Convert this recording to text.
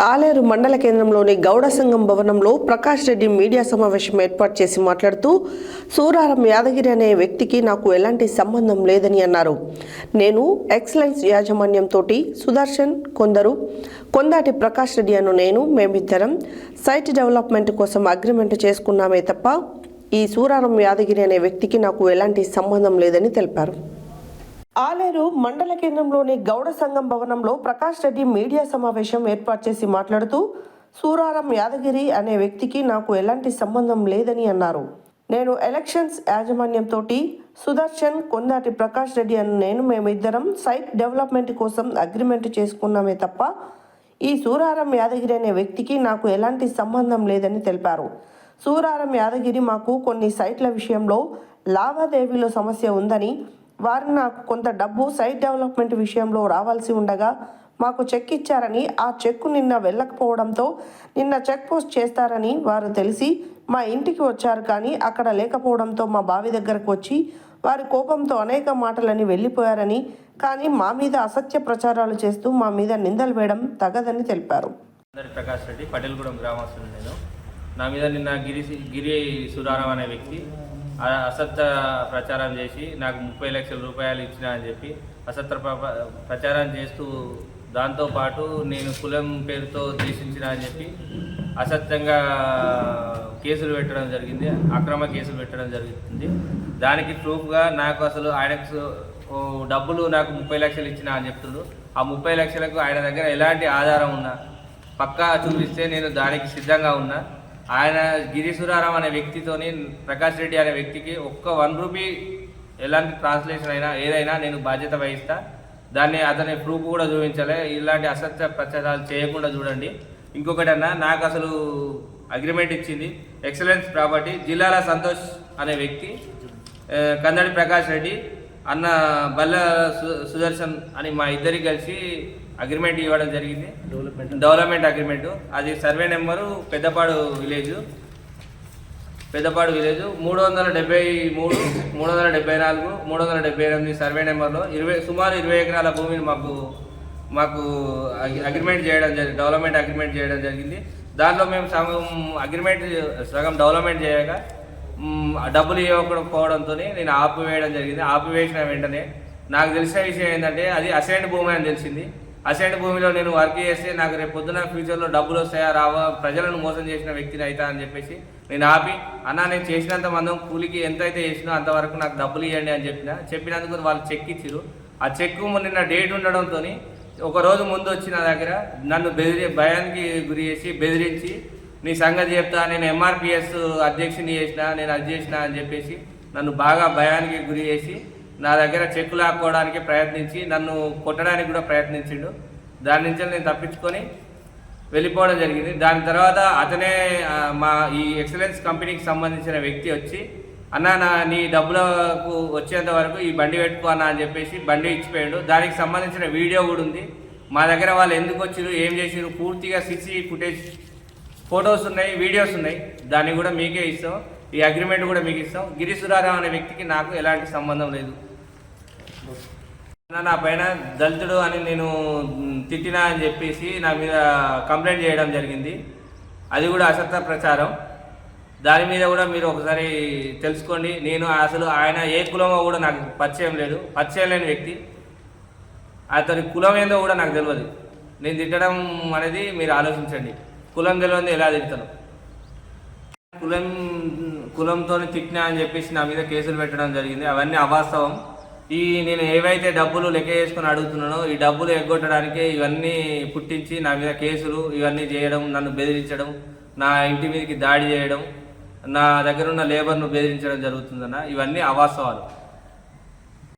ఆలేరు మండల కేంద్రంలోని గౌడ సంఘం భవనంలో ప్రకాష్ రెడ్డి మీడియా సమావేశం ఏర్పాటు చేసి మాట్లాడుతూ సూరారం యాదగిరి అనే వ్యక్తికి నాకు ఎలాంటి సంబంధం లేదని అన్నారు. నేను ఎక్సలెన్స్ యాజమాన్యంతో సుదర్శన్ కొందరు కొందాటి ప్రకాష్ రెడ్డి అను నేను మేమిద్దరం సైట్ డెవలప్మెంట్ కోసం అగ్రిమెంట్ చేసుకున్నామే తప్ప ఈ సూరారం యాదగిరి అనే వ్యక్తికి నాకు ఎలాంటి సంబంధం లేదని తెలిపారు. ఆలేరు మండల కేంద్రంలోని గౌడ సంఘం భవనంలో ప్రకాష్ రెడ్డి మీడియా సమావేశం ఏర్పాటు చేసి మాట్లాడుతూ సూరారం యాదగిరి అనే వ్యక్తికి నాకు ఎలాంటి సంబంధం లేదని అన్నారు. నేను ఎలక్షన్స్ యాజమాన్యంతో సుదర్శన్ కొందాటి ప్రకాష్ రెడ్డి అని నేను మేమిద్దరం సైట్ డెవలప్మెంట్ కోసం అగ్రిమెంట్ చేసుకున్నామే తప్ప ఈ సూరారం యాదగిరి అనే వ్యక్తికి నాకు ఎలాంటి సంబంధం లేదని తెలిపారు. సూరారం యాదగిరి మాకు కొన్ని సైట్ల విషయంలో లావాదేవీలో సమస్య ఉందని వారు నాకు కొంత డబ్బు సైట్ డెవలప్మెంట్ విషయంలో రావాల్సి ఉండగా మాకు చెక్ ఇచ్చారని ఆ చెక్కు నిన్న వెళ్ళకపోవడంతో నిన్న చెక్ పోస్ట్ చేస్తారని వారు తెలిసి మా ఇంటికి వచ్చారు కానీ అక్కడ లేకపోవడంతో మా బావి దగ్గరకు వచ్చి వారి కోపంతో అనేక మాటలని వెళ్ళిపోయారని కానీ మా మీద అసత్య ప్రచారాలు చేస్తూ మా మీద నిందలు వేయడం తగదని తెలిపారు. ప్రకాష్ రెడ్డి పటేల్గూడెం గ్రామస్తుడు నేను. నా మీద నిన్న గిరి గిరి సురారం అనే వ్యక్తి అసత్య ప్రచారం చేసి నాకు ముప్పై లక్షల రూపాయలు ఇచ్చిన అని చెప్పి అసత్య ప్రచారం చేస్తూ దాంతో పాటు నేను కులం పేరుతో దేశించిన అని చెప్పి అసత్యంగా కేసులు పెట్టడం జరిగింది అక్రమ కేసులు పెట్టడం జరుగుతుంది దానికి ప్రూఫ్గా నాకు అసలు ఆయనకు ఓ డబ్బులు నాకు ముప్పై లక్షలు ఇచ్చిన అని చెప్తుండ్రు ఆ ముప్పై లక్షలకు ఆయన దగ్గర ఎలాంటి ఆధారం ఉన్నా? పక్కా చూపిస్తే నేను దానికి సిద్ధంగా ఉన్నా. ఆయన గిరీశ్వరారావు అనే వ్యక్తితోని ప్రకాష్ రెడ్డి అనే వ్యక్తికి ఒక్క వన్ రూపీ ఎలాంటి ట్రాన్స్లేషన్ అయినా ఏదైనా నేను బాధ్యత వహిస్తా. దాన్ని అతని ప్రూఫ్ కూడా చూపించాలి. ఇలాంటి అసత్య ప్రచారాలు చేయకుండా చూడండి. ఇంకొకటి అన్న నాకు అసలు అగ్రిమెంట్ ఇచ్చింది ఎక్సలెన్స్ ప్రాపర్టీ జిల్లాల సంతోష్ అనే వ్యక్తి కందడి ప్రకాష్ రెడ్డి. అన్న బల్ల సుదర్శన్ అని మా ఇద్దరికి కలిసి అగ్రిమెంట్ ఇవ్వడం జరిగింది. డెవలప్మెంట్ అగ్రిమెంట్ అది survey number Peddapadu village Peddapadu village మూడు వందల డెబ్బై మూడు మూడు వందల డెబ్బై నాలుగు మూడు వందల డెబ్బై ఎనిమిది సర్వే నెంబర్లో ఇరవై సుమారు ఇరవై ఎకరాల భూమిని మాకు మాకు అగ్రి- అగ్రిమెంట్ చేయడం జరిగింది డెవలప్మెంట్ అగ్రిమెంట్ చేయడం జరిగింది. దాంట్లో మేము సగం అగ్రిమెంట్ సగం డెవలప్మెంట్ చేయగా డబ్బులు ఇవ్వకపోవడంతో నేను ఆపివేయడం జరిగింది. ఆపివేసిన వెంటనే నాకు తెలిసిన విషయం ఏంటంటే అది అసెంట్ భూమి అని తెలిసింది. అసెంట్ భూమిలో నేను వర్క్ చేస్తే నాకు రేపు పొద్దున ఫ్యూచర్లో డబ్బులు వస్తాయా రావా ప్రజలను మోసం చేసిన వ్యక్తిని అవుతా అని చెప్పేసి నేను ఆపి అన్న నేను చేసినంత మందం కూలికి ఎంత అయితే చేసినా అంతవరకు నాకు డబ్బులు ఇవ్వండి అని చెప్పిన. చెప్పినందుకు వాళ్ళు చెక్ ఇచ్చిరు ఆ చెక్ నిన్న డేట్ ఉండడంతో ఒక రోజు ముందు వచ్చి నా దగ్గర నన్ను బెదిరి భయానికి గురి చేసి బెదిరించి నీ సంగతి చెప్తా నేను ఎంఆర్పిఎస్ అధ్యక్షుని చేసిన నేను అది చేసిన అని చెప్పేసి నన్ను బాగా భయానికి గురి చేసి నా దగ్గర చెక్కు లాక్కోవడానికి ప్రయత్నించి నన్ను కొట్టడానికి కూడా ప్రయత్నించిండు. దాని నుంచి నేను తప్పించుకొని వెళ్ళిపోవడం జరిగింది. దాని తర్వాత అతనే మా ఈ ఎక్సలెన్స్ కంపెనీకి సంబంధించిన వ్యక్తి వచ్చి అన్న నా నీ డబ్బులకు వచ్చేంత వరకు ఈ బండి పెట్టుకో అన్న అని చెప్పేసి బండి ఇచ్చిపోయాడు. దానికి సంబంధించిన వీడియో కూడా ఉంది. మా దగ్గర వాళ్ళు ఎందుకు వచ్చారు ఏం చేసారు పూర్తిగా సిసి ఫుటేజ్ ఫొటోస్ ఉన్నాయి వీడియోస్ ఉన్నాయి. దాన్ని కూడా మీకే ఇస్తాం. ఈ అగ్రిమెంట్ కూడా మీకు ఇస్తాం. గిరి సురారావు అనే వ్యక్తికి నాకు ఎలాంటి సంబంధం లేదు. నా పైన దళితుడు అని నేను తిట్టినా అని చెప్పేసి నా మీద కంప్లైంట్ చేయడం జరిగింది. అది కూడా అసత్య ప్రచారం. దాని మీద కూడా మీరు ఒకసారి తెలుసుకోండి. నేను అసలు ఆయన ఏ కులమో కూడా నాకు పరిచయం లేదు. పరిచయం లేని వ్యక్తి. అతని కులం ఏందో కూడా నాకు తెలియదు నేను తిట్టడం అనేది మీరు ఆలోచించండి. కులం తెలియదు ఎలా తిడతాను కులం కులంతో తిట్టినా అని చెప్పేసి నా మీద కేసులు పెట్టడం జరిగింది. అవన్నీ అవాస్తవం. ఈ నేను ఏవైతే డబ్బులు లెక్క చేసుకుని అడుగుతున్నానో ఈ డబ్బులు ఎగ్గొట్టడానికి ఇవన్నీ పుట్టించి నా మీద కేసులు ఇవన్నీ చేయడం నన్ను బెదిరించడం నా ఇంటి మీదకి దాడి చేయడం నా దగ్గర ఉన్న లేబర్ను బెదిరించడం జరుగుతుందన్న ఇవన్నీ అవాస్తవాలు.